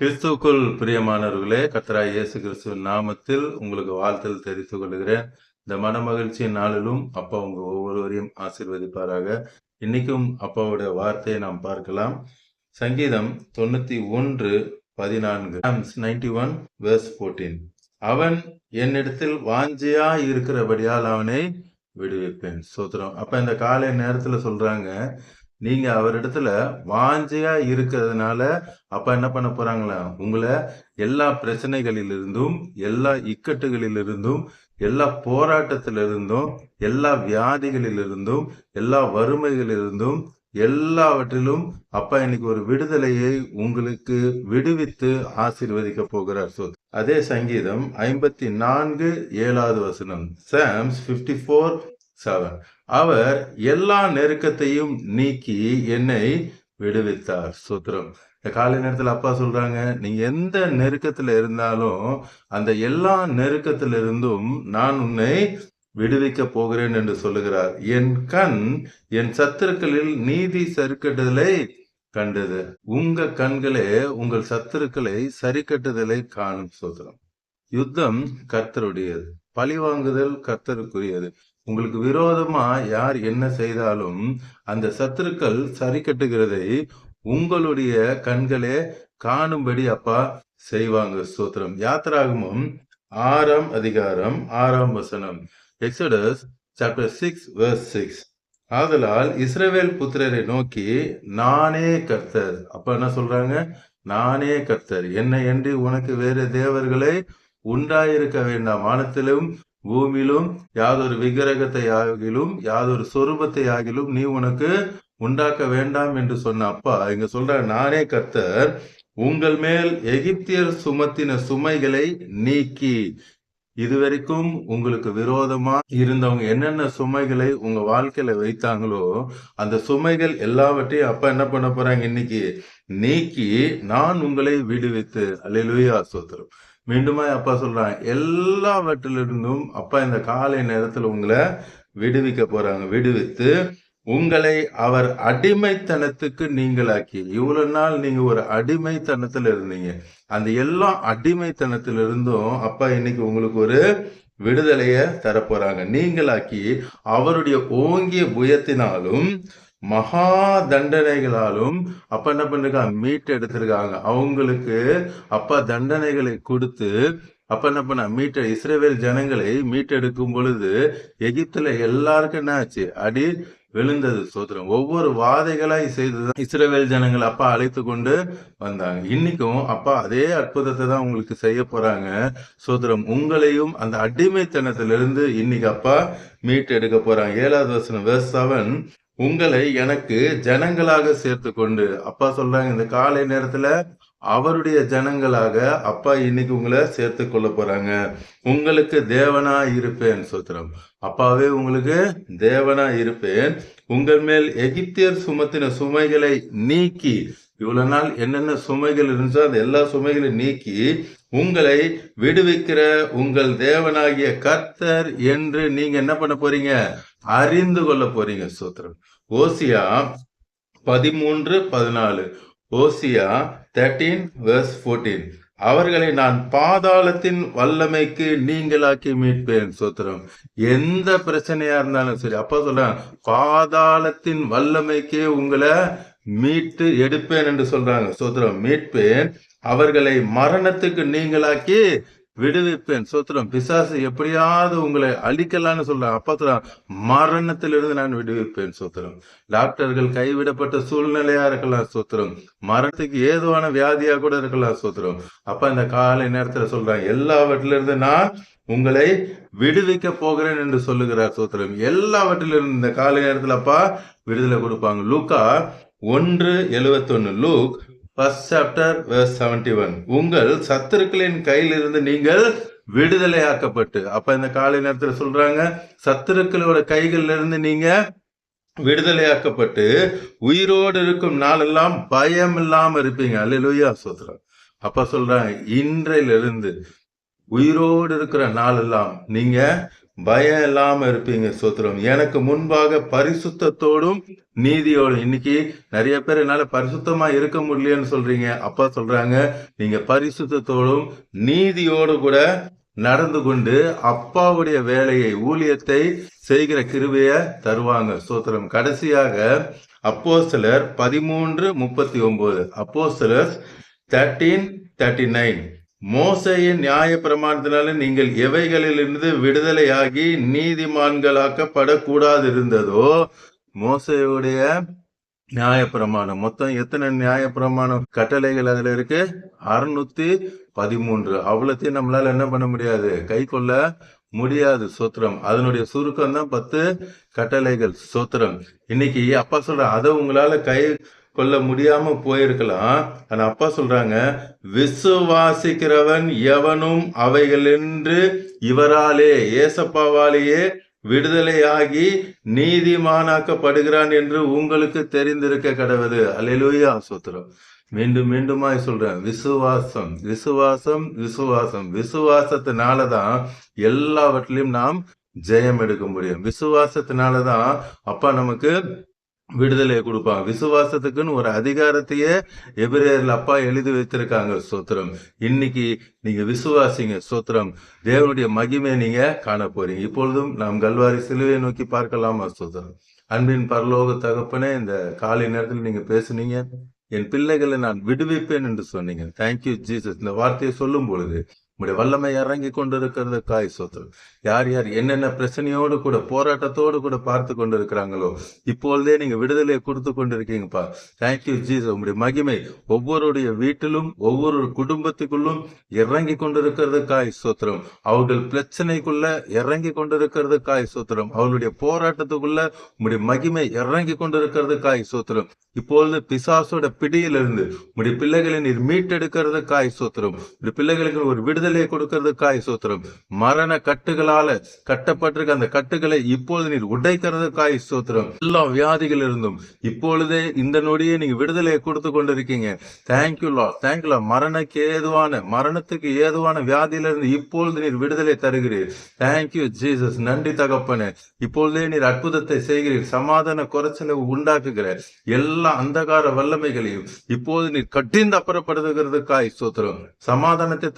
கிறிஸ்துவுக்குள் பிரியமானவர்களே கத்ரா இயேசு கிறிஸ்துவின் நாமத்தில் உங்களுக்கு வாழ்த்தல் தெரிவித்துக் கொள்கிறேன். இந்த மன மகிழ்ச்சியின் நாளிலும் அப்பா உங்க ஒவ்வொருவரையும் ஆசீர்வதிப்பாராக. இன்னைக்கும் அப்பாவுடைய வார்த்தையை நாம் பார்க்கலாம். சங்கீதம் தொண்ணூத்தி ஒன்று பதினான்கு. நைன்டி ஒன் வேர்ஸ் போர்டீன் அவன் என்னிடத்தில் வாஞ்சியா இருக்கிறபடியால் அவனை விடுவிப்பேன். சோத்திரம். அப்ப இந்த காலை நேரத்துல சொல்றாங்க நீங்க அவரிடத்துல வாஞ்சையா இருக்கிறதுனால அப்ப என்ன பண்ண போறாங்களா? உங்களை எல்லா பிரச்சனைகளிலிருந்தும் எல்லா இக்கட்டுகளிலிருந்தும் எல்லா போராட்டத்திலிருந்தும் எல்லா வியாதிகளிலிருந்தும் எல்லா வறுமைகளிலிருந்தும் எல்லாவற்றிலும் அப்பா இன்னைக்கு ஒரு விடுதலையை உங்களுக்கு விடுவித்து ஆசீர்வதிக்க போகிறார் சொல் அதே சங்கீதம் ஐம்பத்தி நான்கு ஏழாவது வசனம். சாம்ஸ் பிப்டி ஃபோர் செவன் அவர் எல்லா நெருக்கத்தையும் நீக்கி என்னை விடுவித்தார். சுத்திரம். இந்த காலை நேரத்துல அப்பா சொல்றாங்க நீங்க எந்த நெருக்கத்துல இருந்தாலும் அந்த எல்லா நெருக்கத்திலிருந்தும் நான் உன்னை விடுவிக்க போகிறேன் என்று சொல்லுகிறார். என் கண் என் சத்துருக்களில் நீதி சறுக்கட்டுதலை கண்டது. உங்க கண்களே உங்கள் சத்துருக்களை சரி கட்டுதலை காணும் சோதரம் யுத்தம் கர்த்தருடையது. பழி வாங்குதல் கர்த்தருக்குரியது. உங்களுக்கு விரோதமா யார் என்ன செய்தாலும் அந்த சத்துருக்கள் சரி கட்டுகிறதை உங்களுடைய கண்களே காணும்படி அப்பா செய்வாங்க சூத்திரம் யாத்திராகமும் ஆறாம் அதிகாரம் ஆறாம் வசனம். Exodus chapter six verse six ஆதலால் இஸ்ரேவேல் புத்திரரை நோக்கி நானே கர்த்தர். அப்ப என்ன சொல்றாங்க? நானே கர்த்தர். என்னை என்று உனக்கு வேறு தேவர்களை உண்டாயிருக்க வேண்டாம். வானத்திலும் பூமியிலும் யாதொரு விக்கிரகத்தை ஆகிலும் யாதொரு சொரூபத்தை ஆகிலும் நீ உனக்கு உண்டாக்க வேண்டாம் என்று சொன்ன அப்பா. இங்க சொல்ற நானே கர்த்தர் உங்கள் மேல் எகிப்தியர் சுமத்தின சுமைகளை நீக்கி இதுவரைக்கும் உங்களுக்கு விரோதமா இருந்தவங்க என்னென்ன சுமைகளை உங்க வாழ்க்கையில வைத்தாங்களோ அந்த சுமைகள் எல்லாவற்றையும் அப்பா என்ன பண்ண போறாங்க இன்னைக்கு? நீக்கி நான் உங்களை விடுவித்து. அல்லா சோத்திரம். மீண்டுமா அப்பா சொல்றாங்க எல்லாவற்றிலிருந்தும் அப்பா இந்த காலை நேரத்துல உங்களை விடுவிக்க போறாங்க. விடுவித்து உங்களை அவர் அடிமைத்தனத்துக்கு நீங்களாக்கி இவ்வளவு நாள் நீங்க ஒரு அடிமைத்தனத்துல இருந்தீங்க. அந்த எல்லா அடிமைத்தனத்திலிருந்தும் அப்பா இன்னைக்கு உங்களுக்கு ஒரு விடுதலைய தரப்போறாங்க. நீங்களாக்கி அவருடைய ஓங்கிய புயத்தினாலும் மகா தண்டனைகளாலும் அப்ப என்ன பண்ணிருக்காங்க மீட் எடுத்திருக்காங்க. அவங்களுக்கு அப்ப தண்டனைகளை கொடுத்து அப்ப என்ன பண்ண? மீட்ட இஸ்ரேவேல் ஜனங்களை மீட்டெடுக்கும் பொழுது எகிப்துல எல்லாருக்கும் என்ன ஆச்சு அடி விழுந்தது சோதரம் ஒவ்வொரு வாதைகளாய் செய்துதான் இஸ்ரேவேல் ஜனங்கள் அப்பா அழைத்து கொண்டு வந்தாங்க. இன்னைக்கும் அப்பா அதே அற்புதத்தை தான் உங்களுக்கு செய்ய போறாங்க சோதரம் உங்களையும் அந்த அடிமைத்தனத்திலிருந்து இன்னைக்கு அப்பா மீட்டு எடுக்க போறாங்க. ஏழாவது வசனம் வேர்ஸ் செவன் உங்களை எனக்கு ஜனங்களாக சேர்த்து கொண்டு அப்பா சொல்றாங்க இந்த காலை நேரத்துல அவருடைய ஜனங்களாக அப்பா இன்னைக்கு உங்களை சேர்த்து கொள்ள போறாங்க. உங்களுக்கு தேவனா இருப்பேன் சோத்திரம். அப்பாவே உங்களுக்கு தேவனா இருப்பேன். உங்கள் மேல் எகிப்தியர் சுமத்தின சுமைகளை நீக்கி இவ்வளவு நாள் என்னென்ன சுமைகள் இருந்துச்சோ அந்த எல்லா சுமைகளையும் நீக்கி உங்களை விடுவிக்கிற உங்கள் தேவனாகிய கர்த்தர் என்று நீங்க என்ன பண்ண போறீங்க? அறிந்து கொள்ள போறீங்க சூத்திரம். ஓசியா பதிமூன்று பதினாலு. ஓசியா தேர்டீன் வேர்ஸ் ஃபோர்டீன் அவர்களை நான் பாதாளத்தின் வல்லமைக்கு நீங்களாக்கி மீட்பேன் சோத்திரம். எந்த பிரச்சனையா இருந்தாலும் சரி அப்பா சொல்றேன் பாதாளத்தின் வல்லமைக்கே உங்களை மீட்டு எடுப்பேன் என்று சொல்றாங்க. சோத்திரம் மீட்பேன் அவர்களை மரணத்துக்கு நீங்களாக்கி விடுவிப்பேன். சோத்திரம் பிசாசு எப்படியாவது உங்களை அழிக்கலான்னு சொல்றேன் அப்ப மரணத்திலிருந்து நான் விடுவிப்பேன் சோத்திரம். டாக்டர்கள் கைவிடப்பட்ட சூழ்நிலையா இருக்கலாம் சோத்திரம். மரணத்துக்கு ஏதுவான வியாதியா கூட இருக்கலாம் சோத்திரம். அப்ப இந்த காலை நேரத்துல சொல்றாங்க எல்லாவற்றிலிருந்து நான் உங்களை விடுவிக்க போகிறேன் என்று சொல்லுகிறார் சோத்திரம். எல்லாவற்றிலிருந்து இந்த காலை நேரத்துல அப்பா விடுதலை கொடுப்பாங்க. லூக்கா ஒன்று எழுவத்தொன்னு Luke first chapter seventy one உங்கள் சத்துருக்களின் கையிலிருந்து நீங்கள் விடுதலையாக்கப்பட்டு அப்ப இந்த காலை நேரத்தில் சொல்றாங்க சத்துருக்களோட கைகள்ல இருந்து நீங்க விடுதலையாக்கப்பட்டு உயிரோடு இருக்கும் நாளெல்லாம் பயம் இல்லாம இருப்பீங்க. அல்லா சொல்றாங்க அப்ப சொல்றாங்க இன்றையிலிருந்து உயிரோடு இருக்கிற நாளெல்லாம் நீங்க பயம் இல்லாம இருப்பீங்க சோத்திரம். எனக்கு முன்பாக பரிசுத்தத்தோடும் நீதியோடும் இன்னைக்கு நிறைய பேர் என்னால பரிசுத்தமா இருக்க முடியலன்னு சொல்றீங்க. அப்பா சொல்றாங்க நீங்க பரிசுத்தத்தோடும் நீதியோடு கூட நடந்து கொண்டு அப்பாவுடைய வேலையை ஊழியத்தை செய்கிற கிருவைய தருவாங்க சோத்திரம். கடைசியாக அப்போஸ்தலர் பதிமூன்று முப்பத்தி ஒன்பது. அப்போஸ்தலர் தேர்ட்டீன் தேர்ட்டி நைன் மோசையின் நியாய பிரமாணத்தினால நீங்கள் எவைகளிலிருந்து விடுதலையாகி நீதிமான்களாக்கப்படக்கூடாது இருந்ததோ மோசையுடைய நியாய பிரமாணம். மொத்தம் எத்தனை நியாய பிரமாணம் கட்டளைகள் அதுல இருக்கு? அறுநூத்தி பதிமூன்று. அவ்வளோத்தையும் நம்மளால என்ன பண்ண முடியாது? கை கொள்ள முடியாது சோத்திரம். அதனுடைய சுருக்கம் தான் பத்து கட்டளைகள் சோத்திரம். இன்னைக்கு அப்பா சொல்ற அதை உங்களால கை கொள்ள முடியாம போயிருக்கலாம். ஆனா அப்பா சொல்றாங்க விசுவாசிக்கிறவன் எவனும் அவைகளென்று இவராலே ஏசப்பாவாலேயே விடுதலையாகி நீதிமானாக்கப்படுகிறான் என்று உங்களுக்கு தெரிந்திருக்க கடவுது அலையிலுயா சோத்திரம். மீண்டும் மீண்டுமாய் சொல்றேன் விசுவாசம் விசுவாசம் விசுவாசம். விசுவாசத்தினால தான் எல்லாவற்றிலையும் நாம் ஜெயம் எடுக்க முடியும். விசுவாசத்தினால தான் அப்பா நமக்கு விடுதலையை கொடுப்பாங்க விசுவாசத்துக்குன்னு ஒரு அதிகாரத்தையே எபிரேயர்ல அப்பா எழுதி வைத்திருக்காங்க சோத்திரம் இன்னைக்கு நீங்க விசுவாசிங்க சோத்திரம் தேவனுடைய மகிமை நீங்க காண போறீங்க. இப்பொழுதும் நாம் கல்வாரி சிலுவையை நோக்கி பார்க்கலாமா சோத்திரம் அன்பின் பரலோக தகப்பனே இந்த காலை நேரத்தில் நீங்க பேசுனீங்க. என் பிள்ளைகளை நான் விடுவிப்பேன் என்று சொன்னீங்க. தேங்க்யூ ஜீசஸ் இந்த வார்த்தையை சொல்லும் பொழுது உங்களுடைய வல்லமை இறங்கி கொண்டிருக்கிறது காய் சோத்திரம் யார் யார் என்னென்ன பிரச்சனையோடு கூட போராட்டத்தோடு கூட பார்த்து கொண்டு இருக்கிறாங்களோ இப்பொழுதே நீங்க விடுதலையை கொடுத்து கொண்டிருக்கீங்கப்பா. தேங்க்யூ ஜீஸ் உங்களுடைய மகிமை ஒவ்வொருடைய வீட்டிலும் ஒவ்வொரு குடும்பத்துக்குள்ளும் இறங்கி கொண்டிருக்கிறது காய் சோத்திரம். அவர்கள் பிரச்சனைக்குள்ள இறங்கி கொண்டிருக்கிறது காய் சோத்திரம். அவர்களுடைய போராட்டத்துக்குள்ள உங்களுடைய மகிமை இறங்கி கொண்டிருக்கிறது காய் சோத்திரம். இப்பொழுது பிசாசோட பிடியிலிருந்து உங்களுடைய பிள்ளைகளை நீர் மீட்டெடுக்கிறது காய் சோத்திரம். உங்களுடைய பிள்ளைகளுக்கு ஒரு விடுதலை விடுதலை காய் சோத்திரம். மரண கட்டுகளால கட்டப்பட்டிருக்க அந்த கட்டுகளை இப்பொழுது நீர் உடைக்கிறதுக்காய் சோத்திரம். எல்லா வியாதிகள் இருந்தும் இப்பொழுதே இந்த நொடியே நீங்க விடுதலையை கொடுத்து கொண்டிருக்கீங்க. தேங்க்யூலா தேங்க்யூலா மரணக்கு ஏதுவான மரணத்துக்கு ஏதுவான வியாதியிலிருந்து இப்பொழுது நீர் விடுதலை தருகிறீர். தேங்க்யூ ஜீசஸ் நன்றி தகப்பனே. இப்பொழுதே நீர் அற்புதத்தை செய்கிறீர். சமாதான குறைச்சலை உண்டாக்குகிற எல்லா அந்தகார வல்லமைகளையும் இப்போது நீர் கட்டிந்து அப்புறப்படுத்துகிறதுக்காய் சோத்திரம். சமாதானத்தை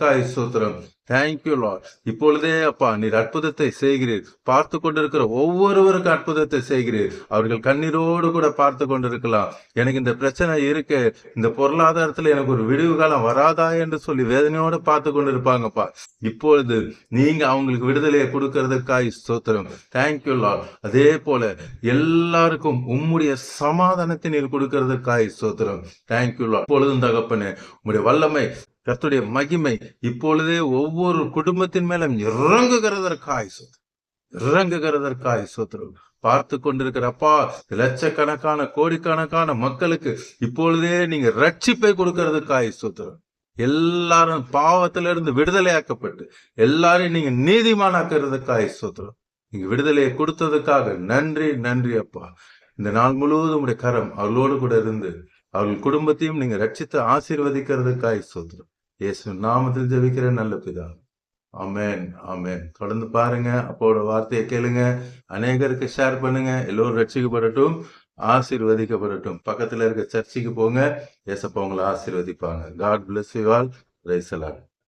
கர்த்தருக்காய் சூத்திரம் தேங்க்யூ லார்ட் இப்பொழுதே அப்பா நீர் அற்புதத்தை செய்கிறீர். பார்த்து கொண்டிருக்கிற ஒவ்வொருவருக்கும் அற்புதத்தை செய்கிறீர். அவர்கள் கண்ணீரோடு கூட பார்த்து கொண்டிருக்கலாம். எனக்கு இந்த பிரச்சனை இருக்கு. இந்த பொருளாதாரத்துல எனக்கு ஒரு விடிவு காலம் வராதா என்று சொல்லி வேதனையோடு பார்த்து கொண்டிருப்பாங்கப்பா. இப்பொழுது நீங்க அவங்களுக்கு விடுதலையை கொடுக்கறதுக்காய் ஸ்தோத்திரம். தேங்க்யூ லார்ட் அதே போல எல்லாருக்கும் உம்முடைய சமாதானத்தை நீர் கொடுக்கறதுக்காய் ஸ்தோத்திரம். தேங்க்யூ லார்ட் இப்பொழுதும் தகப்பனே உங்களுடைய வல்லமை கர்த்துடைய மகிமை இப்பொழுதே ஒவ்வொரு குடும்பத்தின் மேலும் இறங்குகிறதற்காய் சோத்திரம் இறங்குகிறதற்காய் சோத்திரம் பார்த்து கொண்டிருக்கிற அப்பா லட்சக்கணக்கான கோடிக்கணக்கான மக்களுக்கு இப்பொழுதே நீங்க ரட்சிப்பை கொடுக்கறதுக்காய் சோத்திரம் எல்லாரும் பாவத்திலிருந்து விடுதலையாக்கப்பட்டு எல்லாரையும் நீங்க நீதிமானாக்குறதுக்காய் சோத்திரம் நீங்க விடுதலையை கொடுத்ததுக்காக நன்றி நன்றி அப்பா. இந்த நாள் முழுவதும் உடைய கரம் அவளோடு கூட இருந்து அவர்கள் குடும்பத்தையும் நீங்க ரட்சித்து ஆசீர்வதிக்கிறதுக்காய் சோத்திரம் இயேசு நாமத்தில் ஜெபிக்கிற நல்ல பிதா ஆமென் ஆமென். தொடர்ந்து பாருங்க அப்போட வார்த்தையை கேளுங்க. அநேகருக்கு ஷேர் பண்ணுங்க. எல்லோரும் ரட்சிக்கப்படட்டும் ஆசீர்வதிக்கப்படட்டும். பக்கத்துல இருக்க சர்ச்சுக்கு போங்க. ஏசப்பா உங்களை ஆசீர்வதிப்பாங்க. God bless you all ரைசலாட்